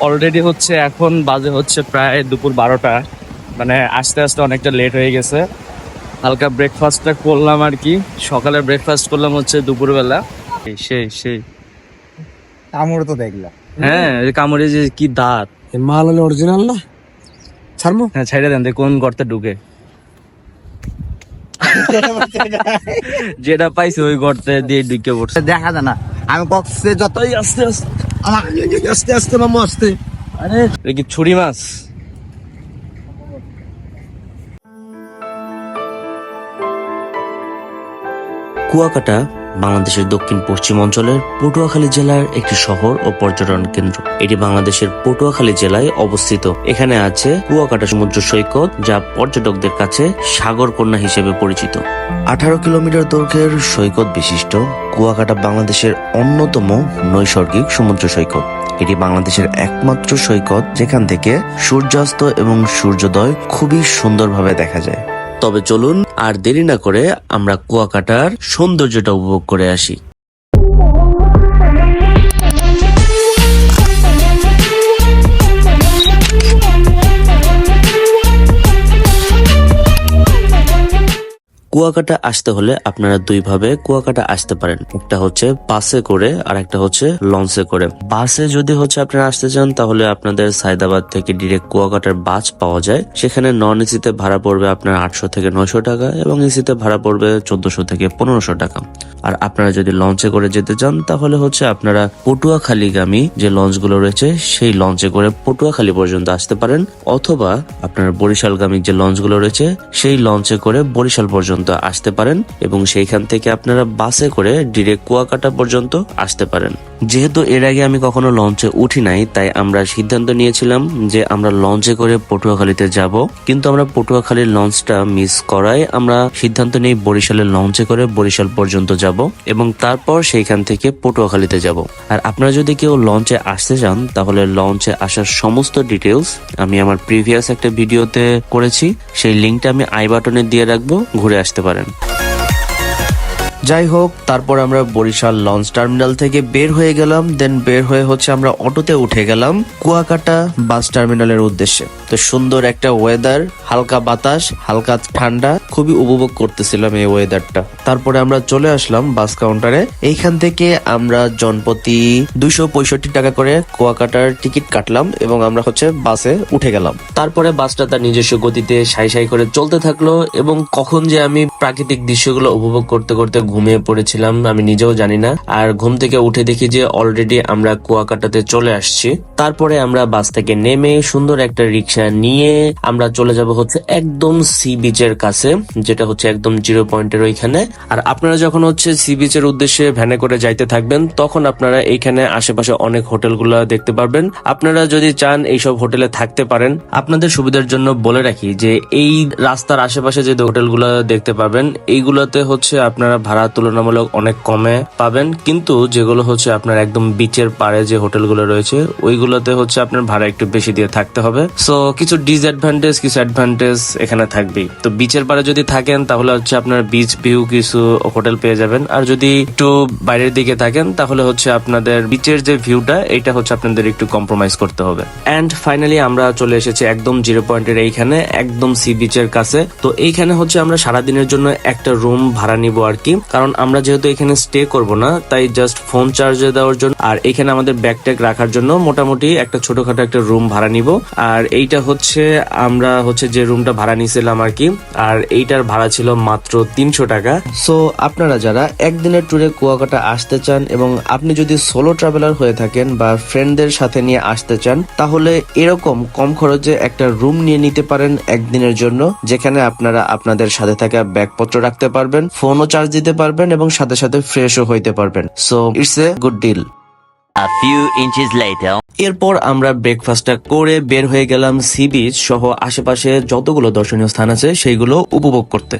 Already হচ্ছে এখন বাজে হচ্ছে প্রায় দুপুর বারোটা। মানে আস্তে আস্তে অনেকটা লেট হয়ে গেছে। হালকা ব্রেকফাস্টটা করলাম আর কি। সকালে ব্রেকফাস্ট করলাম হচ্ছে দুপুরবেলা। সেই সেই। কামড় তো দেখলাম। হ্যাঁ এই কামড়ে যে কি দাঁত। এই মাল হলে অরিজিনাল না? ছাড়মু হ্যাঁ ছেড়ে দেন কোন গর্তে ঢুকে। যেটা পাইছে ওই গর্তে দিয়ে ঢুকে পড়ছে। দেখা যায় না। আমি বক্সে যতই আস্তে আস্তে আস্তে আস্তে মামু আস্তে। আরে কি ছুরি মাছ? কুয়াকাটা বাংলাদেশের দক্ষিণ পশ্চিম অঞ্চলের পটুয়াখালী জেলার একটি শহর ও পর্যটন কেন্দ্র। এটি বাংলাদেশের পটুয়াখালী জেলায় অবস্থিত। এখানে আছে কুয়াকাটা সমুদ্র সৈকত, যা পর্যটকদের কাছে সাগর কন্যা হিসেবে পরিচিত। আঠারো কিলোমিটার দৈর্ঘ্যের সৈকত বিশিষ্ট, কুয়াকাটা বাংলাদেশের অন্যতম নৈসর্গিক সমুদ্র সৈকত। এটি বাংলাদেশের একমাত্র সৈকত, যেখান থেকে সূর্যাস্ত এবং সূর্যোদয় খুবই সুন্দরভাবে দেখা যায়। তবে চলুন আর দেরি না করে আমরা কুয়াকাটার সৌন্দর্যটা উপভোগ করে আসি। কুয়াকাটা আসতে হলে আপনারা দুই ভাবে কুয়াকাটা আসতে পারেন। একটা হচ্ছে বাসে করে, আর একটা হচ্ছে লঞ্চে করে। বাসে যদি হচ্ছে আপনারা আসতে চান, তাহলে আপনাদের সায়দাবাদ থেকে ডিরেক্ট কুয়াকাটার বাস পাওয়া যায়। সেখানে নন এসিতে ভাড়া পড়বে আপনার আটশো থেকে নয়শো টাকা এবং এসিতে ভাড়া পড়বে চোদ্দশো থেকে পনেরোশো টাকা। আর আপনারা যদি লঞ্চে করে যেতে চান, তাহলে হচ্ছে আপনারা পটুয়াখালীগামী যে লঞ্চগুলো রয়েছে, সেই লঞ্চে করে পটুয়াখালী পর্যন্ত আসতে পারেন। অথবা আপনার বরিশালগামী যে লঞ্চগুলো রয়েছে, সেই লঞ্চে করে বরিশাল পর্যন্ত আসতে পারেন এবং সেইখান থেকে আপনারা বাসে করে ডিরেক্ট কুয়াকাটা পর্যন্ত আসতে পারেন। যেহেতু এর আগে আমি কখনো লঞ্চে উঠি নাই, তাই আমরা সিদ্ধান্ত নিয়েছিলাম যে আমরা লঞ্চে করে পটুয়াখালীতে যাব। কিন্তু আমরা পটুয়াখালীর লঞ্চটা মিস করায় আমরা সিদ্ধান্ত নিই বরিশালের লঞ্চে করে বরিশাল পর্যন্ত যাব এবং তারপর সেইখান থেকে পটুয়াখালীতে যাব। আর আপনারা যদি কেউ লঞ্চে আসতে চান, তাহলে লঞ্চে আসার সমস্ত ডিটেলস আমি আমার প্রিভিয়াস একটা ভিডিওতে করেছি। সেই লিঙ্কটা আমি আই বাটনে দিয়ে রাখব, ঘুরে আসতে পারেন। যাই হোক, তারপর আমরা বরিশাল লঞ্চ টার্মিনাল থেকে বের হয়ে গেলাম দেন বের হয়ে হচ্ছে আমরা অটোতে উঠে গেলাম কুয়াকাটা বাস টার্মিনালের উদ্দেশ্যে। তো সুন্দর একটা ওয়েদার হালকা বাতাস, হালকা ঠান্ডা, খুবই উপভোগ করতেছিলাম এই ওয়েদারটা তারপরে আমরা চলে আসলাম বাস কাউন্টারে। এইখান থেকে আমরা জনপ্রতি দুইশো পঁয়ষট্টি টাকা করে কুয়াকাটার টিকিট কাটলাম এবং আমরা হচ্ছে বাসে উঠে গেলাম। তারপরে বাসটা তার নিজস্ব গতিতে সাই সাই করে চলতে থাকল এবং কখন যে আমি প্রাকৃতিক দৃশ্যগুলো উপভোগ করতে করতে ঘুমিয়ে পড়েছিলাম, আমি নিজেও জানি না। আর ঘুম থেকে উঠে দেখি যে অলরেডি আমরা কুয়াকাটাতে চলে আসছি। তারপরে আমরা বাস থেকে নেমে সুন্দর একটা রিক্সা নিয়ে আমরা চলে যাব হচ্ছে একদম সি বিচের কাছে, যেটা হচ্ছে একদম জিরো পয়েন্টের ওইখানে। আর আপনারা যখন হচ্ছে সি বিচের উদ্দেশ্যে ভ্যানে করে যাইতে থাকবেন, তখন আপনারা এইখানে আশেপাশে অনেক হোটেলগুলো দেখতে পারবেন। আপনারা যদি চান এইসব হোটেলে থাকতে পারেন। আপনাদের সুবিধার জন্য বলে রাখি যে এই রাস্তার আশেপাশে যে হোটেলগুলো দেখতে পাবেন এইগুলোতে হচ্ছে আপনারা ভাড়া তুলনামূলক অনেক কমে পাবেন। কিন্তু যেগুলো হচ্ছে আপনার একদম বিচের পাড়ে যে হোটেলগুলো রয়েছে, ওইগুলোতে হচ্ছে আপনার ভাড়া একটু বেশি দিয়ে থাকতে হবে। সো কিছু ডিসঅ্যাডভান্টেজ কিছু অ্যাডভান্টেজ এখানে থাকবেই। তো বিচের পাড়ে যদি থাকেন, তাহলে হচ্ছে আপনার বিচ ভিউ কিছু হোটেল পেয়ে যাবেন। আর যদি একটু বাইরের দিকে থাকেন, তাহলে হচ্ছে আপনাদের বিচের যে ভিউটা এটা হচ্ছে আপনাদের একটু কম্প্রোমাইজ করতে হবে। অ্যান্ড ফাইনালি আমরা চলে এসেছি একদম জিরো পয়েন্টের এইখানে, একদম সি বিচের কাছে। তো এইখানে হচ্ছে আমরা সারাদিনের জন্য একটা রুম ভাড়া নিব আর কি। কারণ আমরা যেহেতু এখানে স্টে করব না, তাই জাস্ট ফোন চার্জে দেওয়ার জন্য আর এখানে আমাদের ব্যাগ রাখার জন্য মোটামুটি একটা ছোটখাটো একটা রুম ভাড়া নিব। আর এইটা হচ্ছে, আমরা হচ্ছে যে রুমটা ভাড়া নিয়েছিলাম আর কি। আর এইটার ভাড়া ছিল মাত্র তিনশো টাকা। সো আপনারা যারা একদিনের ট্যুরে কুয়াকাটা আসতে চান এবং আপনি যদি সোলো ট্রাভেলার হয়ে থাকেন বা ফ্রেন্ডদের সাথে নিয়ে আসতে চান, তাহলে এরকম কম খরচে একটা রুম নিয়ে নিতে পারেন একদিনের জন্য, যেখানে আপনারা আপনাদের সাথে থাকা ব্যাগপত্র রাখতে পারবেন ফোনও চার্জ দিতে পারবেন এবং সাথে সাথে ফ্রেশও হইতে পারবেন। So it's a good deal A few inches later. এরপর আমরা ব্রেকফাস্টটা করে বের হয়ে গেলাম সি বিচ সহ আশেপাশে যতগুলো দর্শনীয় স্থান আছে সেইগুলো উপভোগ করতে।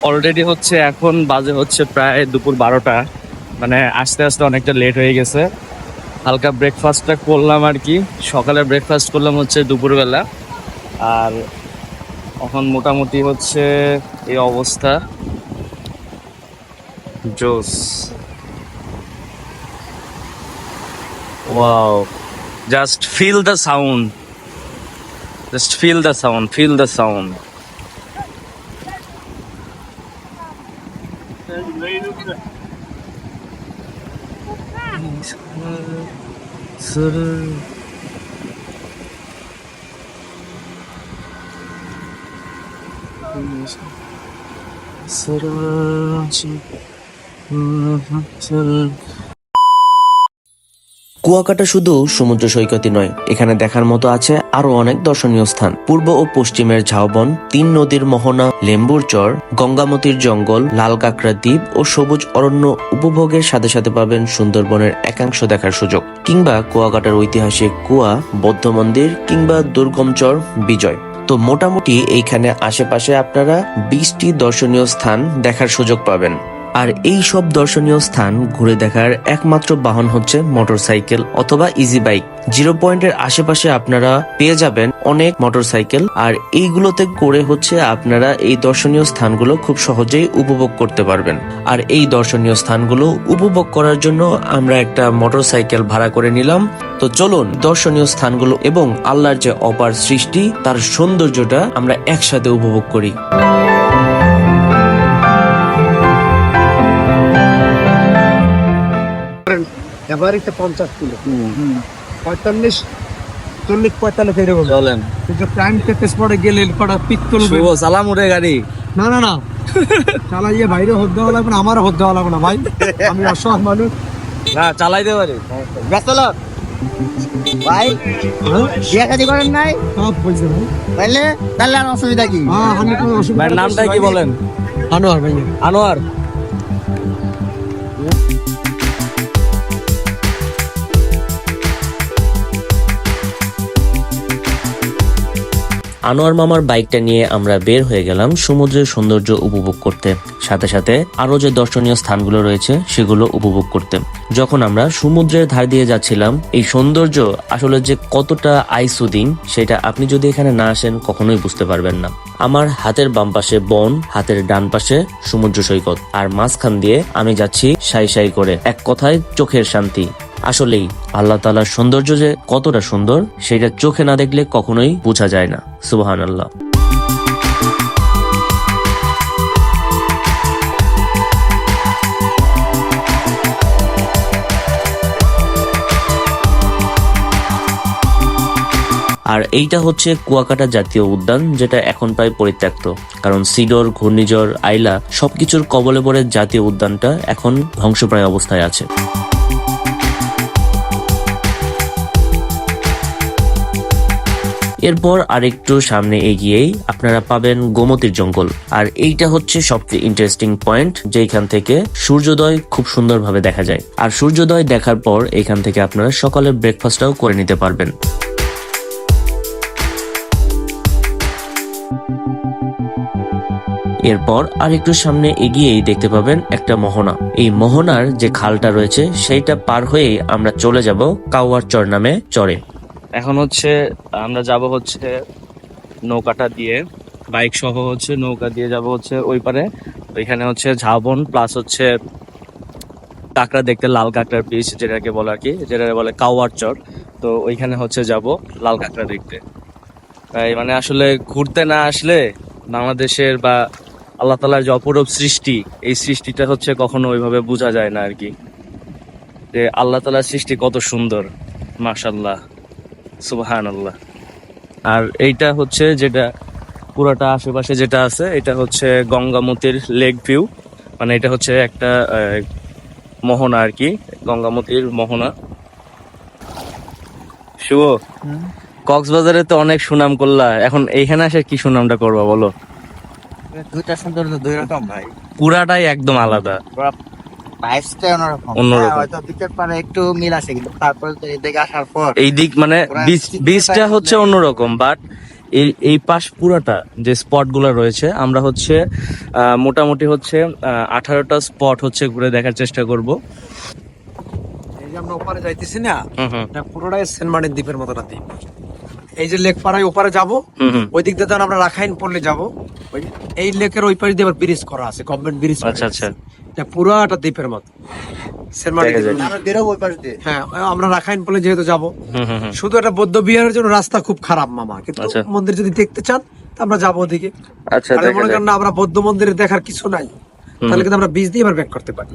অলরেডি হচ্ছে এখন বাজে হচ্ছে প্রায় দুপুর বারোটা। মানে আস্তে আস্তে অনেকটা লেট হয়ে গেছে। হালকা ব্রেকফাস্টটা করলাম আর কি। সকালে ব্রেকফাস্ট করলাম হচ্ছে দুপুরবেলা। আর এখন মোটামুটি হচ্ছে এই অবস্থা। জোস। Wow. Just feel the sound just feel the sound feel the sound Kuakata শুধু সমুদ্র সৈকতই নয়, এখানে দেখার মতো আছে আরও অনেক দর্শনীয় স্থান। পূর্ব ও পশ্চিমের ঝাউবন, তিন নদীর মোহনা, লেম্বুর চর, গঙ্গামতির জঙ্গল, লাল কাঁকড়া দ্বীপ ও সবুজ অরণ্য উপভোগের সাথে সাথে পাবেন সুন্দরবনের একাংশ দেখার সুযোগ। কিংবা কুয়াকাটার ঐতিহাসিক কুয়া, বৌদ্ধ মন্দির কিংবা দুর্গম চর, বিজয়। তো মোটামুটি এইখানে আশেপাশে আপনারা বিশটি দর্শনীয় স্থান দেখার সুযোগ পাবেন। আর এই সব দর্শনীয় স্থান ঘুরে দেখার একমাত্র বাহন হচ্ছে মোটরসাইকেল অথবা ইজি বাইক জিরো পয়েন্টের আশেপাশে আপনারা পেয়ে যাবেন অনেক মোটরসাইকেল আর এইগুলোতে করে হচ্ছে আপনারা এই দর্শনীয় স্থানগুলো খুব সহজেই উপভোগ করতে পারবেন। আর এই দর্শনীয় স্থানগুলো উপভোগ করার জন্য আমরা একটা মোটরসাইকেল ভাড়া করে নিলাম। তো চলুন দর্শনীয় স্থানগুলো এবং আল্লাহর যে অপার সৃষ্টি, তার সৌন্দর্যটা আমরা একসাথে উপভোগ করি। এভারেজে পঞ্চাশ কিলো। পঁয়তাল্লিশ চল্লিশ পঁয়তাল্লিশ এরকম। চলেন। কিন্তু প্রাইম টেস্ট স্পটে গেলে কটা পিক তুলবে। শুভ সালাম উঠে গাড়ি। না না না। চালাইয়ে বাইরে হতে দেওয়া লাগবে না আমারও হতে দেওয়া লাগবে না ভাই। আমি অসহায় মানুষ। না চালাইতে পারি ব্যাচেলর ভাই বিয়ে শাদি করেন নাই? সব বলছে ভাই। তাহলে আর অসুবিধা কি? হ্যাঁ আমি কোনো অসুবিধা নামটা কি বলেন? আনোয়ার ভাই আনোয়ার। আনোয়ার মামার বাইকটা নিয়ে আমরা বের হয়ে গেলাম সমুদ্রের সৌন্দর্য উপভোগ করতে। সাথে সাথে আরও যে দর্শনীয় স্থানগুলো রয়েছে, সেগুলো উপভোগ করতে। যখন আমরা সমুদ্রের ধার দিয়ে যাচ্ছিলাম, এই সৌন্দর্য আসলে যে কতটা আইসুদিং সেটা আপনি যদি এখানে না আসেন, কখনোই বুঝতে পারবেন না। আমার হাতের বাম পাশে বন, হাতের ডান পাশে সমুদ্র সৈকত। আর মাঝখান দিয়ে আমি যাচ্ছি সাই সাই করে। এক কথায় চোখের শান্তি। আসলেই আল্লাহ তালার সৌন্দর্য যে কতটা সুন্দর, সেটা চোখে না দেখলে কখনোই বোঝা যায় না। সুবাহান আল্লাহ আর এইটা হচ্ছে কুয়াকাটা জাতীয় উদ্যান, যেটা এখন প্রায় পরিত্যক্ত। কারণ সিডর, ঘূর্ণিঝড়, আইলা সবকিছুর কবলে পড়ে জাতীয় উদ্যানটা এখন ধ্বংসপ্রায় অবস্থায় আছে। এরপর আরেকটু সামনে এগিয়েই আপনারা পাবেন গোমতির জঙ্গল। আর এইটা হচ্ছে সবচেয়ে ইন্টারেস্টিং পয়েন্ট যেখান থেকে সূর্যোদয় খুব সুন্দরভাবে দেখা যায়। আর সূর্যোদয় দেখার পর এখান থেকে আপনারা সকালের ব্রেকফাস্টটাও করে নিতে পারবেন। এরপর আর একটু সামনে এগিয়েই দেখতে পাবেন একটা মোহনা। এই মোহনার যে খালটা রয়েছে, সেইটা পার হয়েই আমরা চলে যাব কাওয়ার চর নামে চরে। এখন হচ্ছে আমরা যাব হচ্ছে নৌকাটা দিয়ে বাইক সহ হচ্ছে নৌকা দিয়ে যাব হচ্ছে ওই পারে। ওইখানে হচ্ছে ঝাবন প্লাস হচ্ছে কাঁকড়া দেখতে লাল কাঁকড়ার পিস, যেটাকে বলে আর কি, যেটাকে বলে কাওয়ার চর। তো ওইখানে হচ্ছে যাব লাল কাঁকড়া দেখতে। তাই মানে আসলে ঘুরতে না আসলে বাংলাদেশের বা আল্লাহ তালার যে অপরূপ সৃষ্টি, এই সৃষ্টিটা হচ্ছে কখনো ওইভাবে বোঝা যায় না আর কি। যে আল্লাহ তালার সৃষ্টি কত সুন্দর মাশাল্লাহ সুবহান আল্লাহ আর এইটা হচ্ছে যেটা পুরাটা আশেপাশে যেটা আছে এটা হচ্ছে গঙ্গামতির লেক ভিউ। মানে এটা হচ্ছে একটা মোহনা আর কি গঙ্গামতির মোহনা। শুভ? কক্সবাজারে তো অনেক সুনাম করলা। এখন এইখানে এসে কি সুনামটা করবা বলো? দুইটা সুন্দর দুই রকম ভাই। পুরাটাই একদম আলাদা। ভাইবসটা অন্যরকম। অন্যরকম। হ্যাঁ, হয়তো দিকের পারে একটু মিল আছে কিন্তু তারপরে তো এদিকে আসার পর এই দিক মানে পুরা বীজ হচ্ছে অন্যরকম বাট এই এই পাশ পুরাটা যে স্পটগুলো রয়েছে আমরা হচ্ছে মোটামুটি হচ্ছে আঠারোটা স্পট হচ্ছে ঘুরে দেখার চেষ্টা করব। এই যে আমরা ওপারে যাইতেছি না হুম হুম। পুরোটাই সেন্ট মার্টিন দ্বীপের মতো একটা দ্বীপ। এই যে লেক পাড়ায় ওপারে যাব ওই দিক দিয়ে আমরা রাখাইন পড়লে যাব। ওই এই লেকের ওই পাড়ে দিয়ে আবার ব্রিজ করা আছে গভর্নমেন্ট ব্রিজ আচ্ছা আচ্ছা। এটা পুরো একটা দ্বীপের মতো। হ্যাঁ আমরা রাখাইন বলে যেহেতু যাব। শুধু একটা বৌদ্ধ বিহারের জন্য রাস্তা খুব খারাপ মামা কিন্তু আচ্ছা। মন্দির যদি দেখতে চান তা আমরা যাব ওদিকে। আচ্ছা মনে করেন না আমরা বৌদ্ধ মন্দিরে দেখার কিছু নাই। তাহলে কিন্তু আমরা বীজ দিয়ে এবার ব্যাক করতে পারি।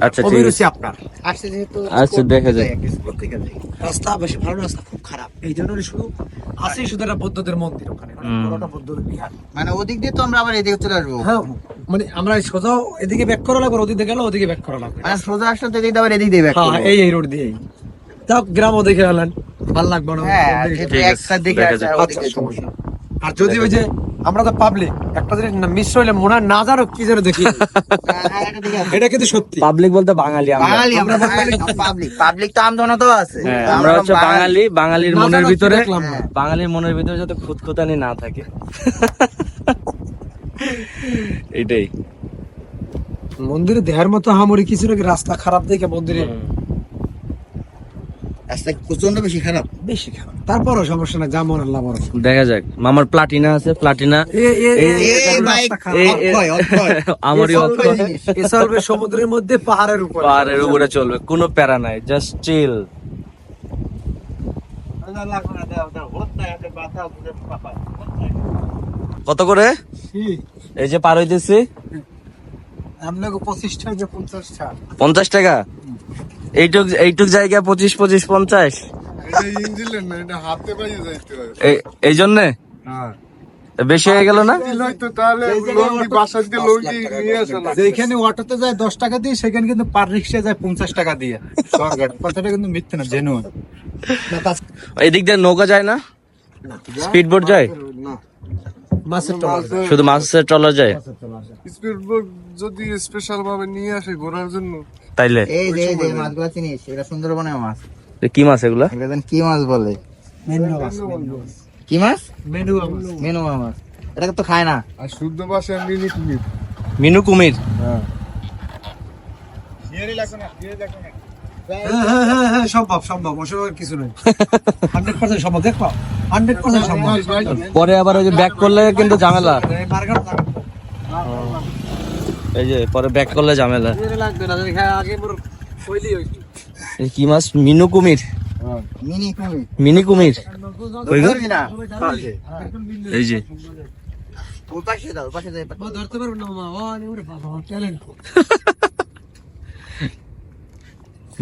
আচ্ছা ঠিক আছে। আপনার। আসছে যেহেতু আচ্ছা, দেখা যায়। রাস্তা বেশি ভালো রাস্তা খুব খারাপ। এই জন্য শুধু আছে শুধু একটা বৌদ্ধদের মন্দির ওখানে হুম। বড় একটা বৌদ্ধদের বিহার। মানে ওদিক দিয়ে তো আমরা আবার এদিকে চলে আসব। হ্যাঁ মানে আমরা সোজা এদিকে ব্যাক করা লাগবে ওদিকে গেলে ওদিকে ব্যাক করা লাগবে। মানে সোজা আসলে তো এদিক আবার এদিক দিয়ে ব্যাক হ্যাঁ এই এই রোড দিয়ে যাও গ্রামও দেখে গেলেন ভালো লাগবে না। হ্যাঁ একটা দেখা। আর আচ্ছা ওদিকে সমস্যা। না। আর যদি ওই যে আমরা তো পাবলিক একটা জিনিস মিস হইলে মনে হয় না জানো কি যেন দেখি। এটা কিন্তু সত্যি। পাবলিক বলতে বাঙালি আমরা। বাঙালি আমরা। পাবলিক পাবলিক তো আমজনা তো আছে। হ্যাঁ, আমরা হচ্ছে বাঙালি। বাঙালির মনের ভিতরে বাঙালির মনের ভিতরে যাতে খুঁতখুতানি না থাকে। এটাই। মন্দিরে দেহার মতো হামরি কিছু নাকি রাস্তা খারাপ দেখে মন্দিরে রাস্তা প্রচণ্ড বেশি খারাপ। বেশি খারাপ। তারপরও সমস্যা না যেমন আল্লাহ বড় দেখা যাক মামার প্লাটিনা আছে প্লাটিনা আমারই। এ চলবে সমুদ্রের মধ্যে পাহাড়ের উপরে। পাহাড়ের উপরে চলবে কোনো প্যারা নাই জাস্ট চিল কত করে? এই যে পার হইতেছি? আপনাকে পঁচিশ টাকা পঞ্চাশ টাকা। পঞ্চাশ টাকা? এইটুক এইটুক জায়গা পঁচিশ পঁচিশ পঞ্চাশ? এই- এই জন্যে? বেশি হয়ে গেল না? যেখানে অটোতে যায় দশ টাকা দিয়ে সেখানে কিন্তু পার রিক্সা যায় পঞ্চাশ টাকা দিয়ে। সরকার কথাটা কিন্তু মিথ্যে না জেনুয়ান এদিক দিয়ে নৌকা যায় না? স্পিড বোট যায়। মাছের ট্রলার শুধু মাছের ট্রলার যায়? যদি স্পেশাল ভাবে নিয়ে আসে ঘোরার জন্য। তাইলে? এই যে এই যে মাছগুলো চিনিস এটা সুন্দরবনের মাছ। কি মাছ এগুলা? এগুলো কি মাছ বলে? মেনু মাছ, কি মাছ? মেনু মাছ। মেনু মাছ। এটা তো খায় না। আর শুদ্ধ ভাষায় মিনি কুমির। মিনু কুমির? হ্যাঁ, হ্যাঁ, হ্যাঁ, হ্যাঁ, সম্ভব সম্ভব অসম্ভব কিছু নেই। হান্ড্রেড পার্সেন্ট সম্ভব দেখো হান্ড্রেড পার্সেন্ট সম্ভব। পরে আবার ওই যে ব্যাক করলে কিন্তু ঝামেলা। এই যে পরে ব্যাক করলে ঝামেলা। এর লাগবে না, যদি খায় আগে মোর কইলি হইতো। এই কি মাছ? মিনু কুমির। মিনি কুমির। মিনি এই যে। পাশে দাও পাশে দাও। ধরতে পারবে না মামা ও আরে ওরে বাবা ট্যালেন্ট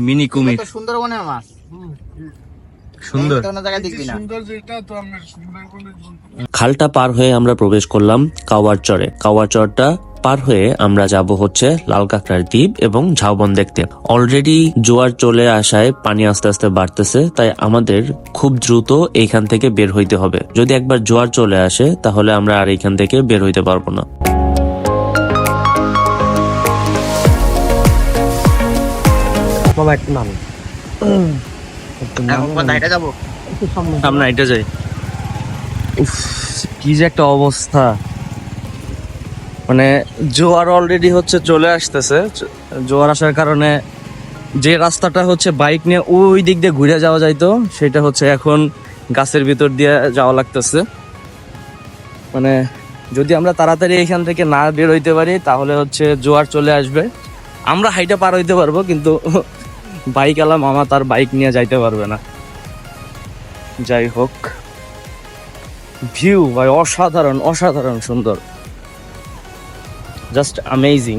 মিনি কুমির সুন্দরবনের মাছ। সুন্দর। কোনো জায়গায় দেখবি না। সুন্দর যেটা তো আমরা সুন্দর করে খালটা পার হয়ে আমরা প্রবেশ করলাম কাওয়ার চরে কাওয়ার চরটা পার হয়ে আমরা যাব হচ্ছে লাল কাঁকড়ার দ্বীপ এবং ঝাউবন দেখতে। অলরেডি জোয়ার চলে আসায় পানি আস্তে আস্তে বাড়তেছে তাই আমাদের খুব দ্রুত এইখান থেকে বের হইতে হবে। যদি একবার জোয়ার চলে আসে তাহলে আমরা আর এইখান থেকে বের হইতে পারব না। একটু নাম। এখন যাব? সামনে এটা যাই। উফ কি যে একটা অবস্থা। মানে জোয়ার অলরেডি হচ্ছে চলে আসতেছে। জোয়ার আসার কারণে যে রাস্তাটা হচ্ছে বাইক নিয়ে ওই দিক দিয়ে ঘুরে যাওয়া যাইতো সেটা হচ্ছে এখন গাছের ভিতর দিয়ে যাওয়া লাগতেছে। মানে যদি আমরা তাড়াতাড়ি এখান থেকে না বের হইতে পারি তাহলে হচ্ছে জোয়ার চলে আসবে। আমরা হাইটা পার হইতে পারব কিন্তু বাইক আলা মামা তার বাইক নিয়ে যাইতে পারবে না। যাই হোক। ভিউ ভাই, অসাধারণ অসাধারণ সুন্দর। জাস্ট অ্যামেজিং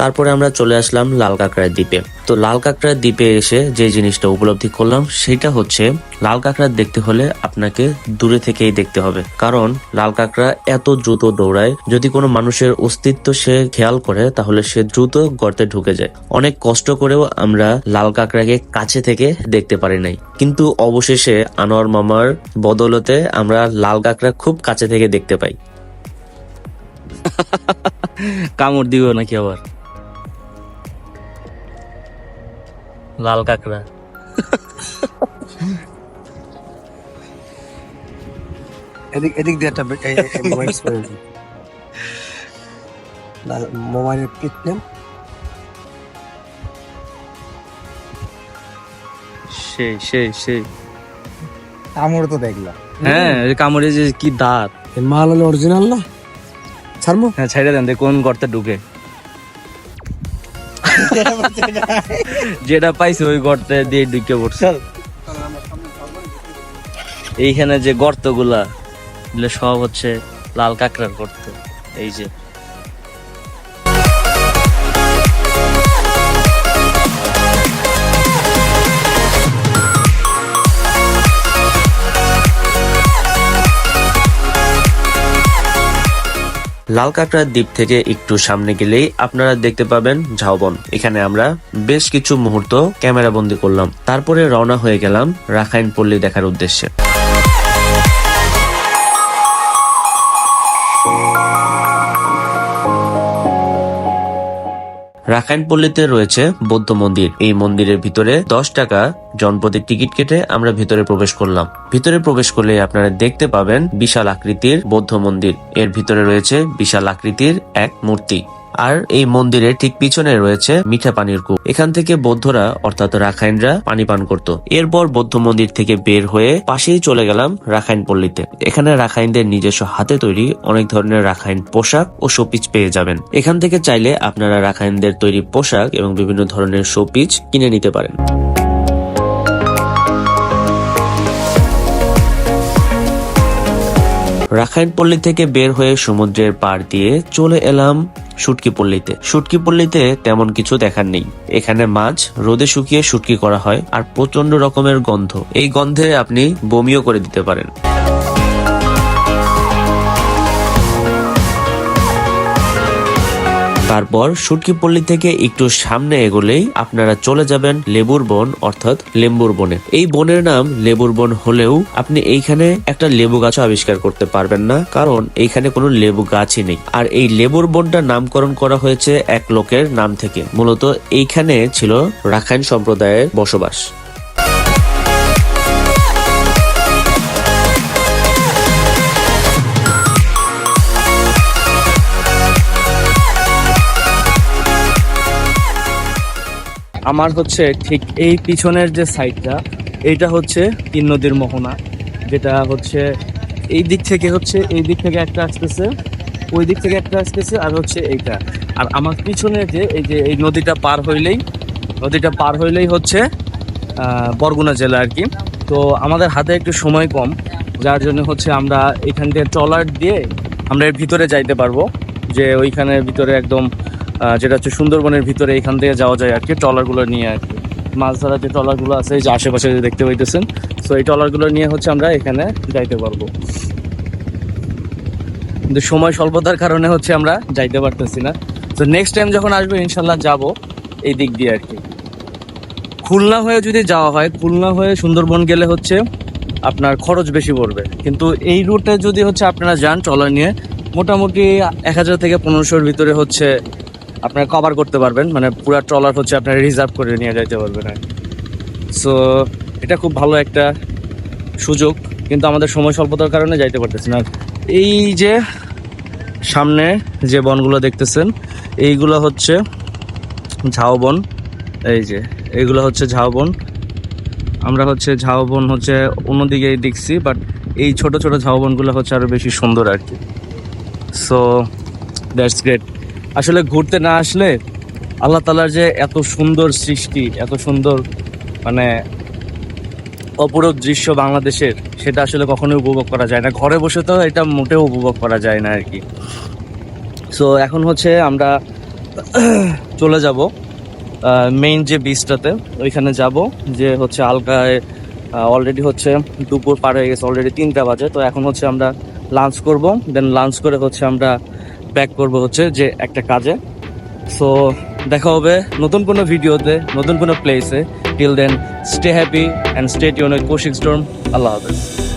তারপরে আমরা চলে আসলাম লাল কাঁকড়ার দ্বীপে। তো লাল কাঁকড়ার দ্বীপে এসে যে জিনিসটা উপলব্ধি করলাম, সেটা হচ্ছে লাল কাঁকড়া দেখতে হলে আপনাকে দূরে থেকেই দেখতে হবে। কারণ লাল কাঁকড়া এত দ্রুত দৌড়ায়, যদি কোনো মানুষের অস্তিত্ব সে খেয়াল করে, তাহলে সে দ্রুত গর্তে ঢুকে যায়। অনেক কষ্ট করেও আমরা লাল কাঁকড়াকে কাছে থেকে দেখতে পারি নাই। কিন্তু অবশেষে আনোয়ার মামার বদলতে আমরা লাল কাঁকড়া খুব কাছে থেকে দেখতে পাই। কামড় দিও নাকি আবার? লাল কাঁকড়া। এদিক এদিক দিয়ে একটা মোবাইল মোবাইলের পিক নেম। সেই সেই সেই। কামড় তো দেখলাম। হ্যাঁ এই কামড়ে যে কি দাঁত। মাল হলো অরিজিনাল না? ছাড়মো? হ্যাঁ ছাইড়ে দেন দেখ কোন গর্তে ঢুকে। যেটা পাইছে ওই গর্তে দিয়ে ঢুকে পড়ছে। এইখানে যে গর্তগুলা এগুলো সব হচ্ছে লাল কাঁকড়ার গর্ত। এই যে লাল দ্বীপ থেকে একটু সামনে গেলেই আপনারা দেখতে পাবেন ঝাউবন। এখানে আমরা বেশ কিছু মুহূর্ত ক্যামেরা বন্দি করলাম। তারপরে রওনা হয়ে গেলাম রাখাইন পল্লী দেখার উদ্দেশ্যে। রাখাইন পল্লীতে রয়েছে বৌদ্ধ মন্দির। এই মন্দিরের ভিতরে দশ টাকা জনপদের টিকিট কেটে আমরা ভিতরে প্রবেশ করলাম। ভিতরে প্রবেশ করলে আপনারা দেখতে পাবেন বিশাল আকৃতির বৌদ্ধ মন্দির। এর ভিতরে রয়েছে বিশাল আকৃতির এক মূর্তি। আর এই মন্দিরের ঠিক পিছনে রয়েছে মিঠা পানির কূপ। এখান থেকে বৌদ্ধরা, অর্থাৎ রাখাইনরা, পানি পান করত। এরপর বৌদ্ধ মন্দির থেকে বের হয়ে পাশেই চলে গেলাম রাখাইন পল্লীতে। এখানে রাখাইনদের নিজস্ব হাতে তৈরি অনেক ধরনের রাখাইন পোশাক ও শোপিচ পেয়ে যাবেন। এখান থেকে চাইলে আপনারা রাখাইনদের তৈরি পোশাক এবং বিভিন্ন ধরনের শোপিচ কিনে নিতে পারেন। রাখাইন পল্লী থেকে বের হয়ে সমুদ্রের পাড় দিয়ে চলে এলাম শুটকি পল্লীতে। শুটকি পল্লীতে তেমন কিছু দেখার নেই। এখানে মাছ রোদে শুকিয়ে শুটকি করা হয় আর প্রচণ্ড রকমের গন্ধ। এই গন্ধে আপনি বমিও করে দিতে পারেন। তারপর সুটকিপল্লী থেকে একটু সামনে এগোলেই আপনারা চলে যাবেন লেবুর বন, অর্থাৎ লেম্বুর বনে। এই বনের নাম লেবুর বন হলেও আপনি এইখানে একটা লেবু গাছও আবিষ্কার করতে পারবেন না, কারণ এইখানে কোনো লেবু গাছই নেই। আর এই লেবুর বনটা নামকরণ করা হয়েছে এক লোকের নাম থেকে। মূলত এইখানে ছিল রাখাইন সম্প্রদায়ের বসবাস। আমার হচ্ছে ঠিক এই পিছনের যে সাইডটা, এইটা হচ্ছে তিন নদীর মোহনা, যেটা হচ্ছে এই দিক থেকে হচ্ছে, এই দিক থেকে একটা আসতেছে, ওই দিক থেকে একটা আসতেছে, আর হচ্ছে এইটা। আর আমার পিছনে যে এই যে এই নদীটা পার হইলেই, নদীটা পার হইলেই হচ্ছে বরগুনা জেলা আর কি। তো আমাদের হাতে একটু সময় কম, যার জন্য হচ্ছে আমরা এখান থেকে ট্রলার দিয়ে আমরা এর ভিতরে যাইতে পারব, যে ওইখানের ভিতরে একদম যেটা হচ্ছে সুন্দরবনের ভিতরে এখান থেকে যাওয়া যায় আর কি, ট্রলারগুলো নিয়ে আর কি। মাছ ধরার যে ট্রলারগুলো আছে, এই যে আশেপাশে দেখতে পাইতেছেন তো এই ট্রলারগুলো নিয়ে হচ্ছে আমরা এখানে যাইতে পারব। কিন্তু সময় স্বল্পতার কারণে হচ্ছে আমরা যাইতে পারতেছি না। তো নেক্সট টাইম যখন আসব, ইনশাল্লাহ যাব এই দিক দিয়ে আর কি। খুলনা হয়ে যদি যাওয়া হয়, খুলনা হয়ে সুন্দরবন গেলে হচ্ছে আপনার খরচ বেশি পড়বে। কিন্তু এই রুটে যদি হচ্ছে আপনারা যান ট্রলার নিয়ে, মোটামুটি এক হাজার থেকে পনেরোশোর ভিতরে হচ্ছে আপনারা কভার করতে পারবেন মানে পুরা ট্রলার হচ্ছে আপনারা রিজার্ভ করে নিয়ে যাইতে পারবেন আর সো এটা খুব ভালো একটা সুযোগ, কিন্তু আমাদের সময় স্বল্পতার কারণে যাইতে পারতেছি না এই যে সামনে যে বনগুলো দেখতেছেন, এইগুলো হচ্ছে ঝাউবন এই যে, এগুলো হচ্ছে ঝাউবন আমরা হচ্ছে ঝাউবন হচ্ছে অন্যদিকে দেখছি বাট এই ছোট ছোট ঝাউবনগুলো হচ্ছে আরও বেশি সুন্দর আর কি। সো দ্যাটস গ্রেট আসলে ঘুরতে না আসলে আল্লাহ তালার যে এত সুন্দর সৃষ্টি, এত সুন্দর মানে অপরূপ দৃশ্য বাংলাদেশের, সেটা আসলে কখনোই উপভোগ করা যায় না। ঘরে বসে তো এটা মোটেও উপভোগ করা যায় না আর কি সো এখন হচ্ছে আমরা চলে যাব মেইন যে বিচটাতে ওইখানে যাব, যে হচ্ছে আলকায় অলরেডি হচ্ছে দুপুর পার হয়ে গেছে অলরেডি তিনটা বাজে। তো এখন হচ্ছে আমরা লাঞ্চ করব দেন লাঞ্চ করে হচ্ছে আমরা ব্যাক করব হচ্ছে যে একটা কাজে। সো দেখা হবে নতুন কোনো ভিডিওতে নতুন কোনো প্লেসে till then stay happy and stay tune with Koushik storm আল্লাহ হাফেজ।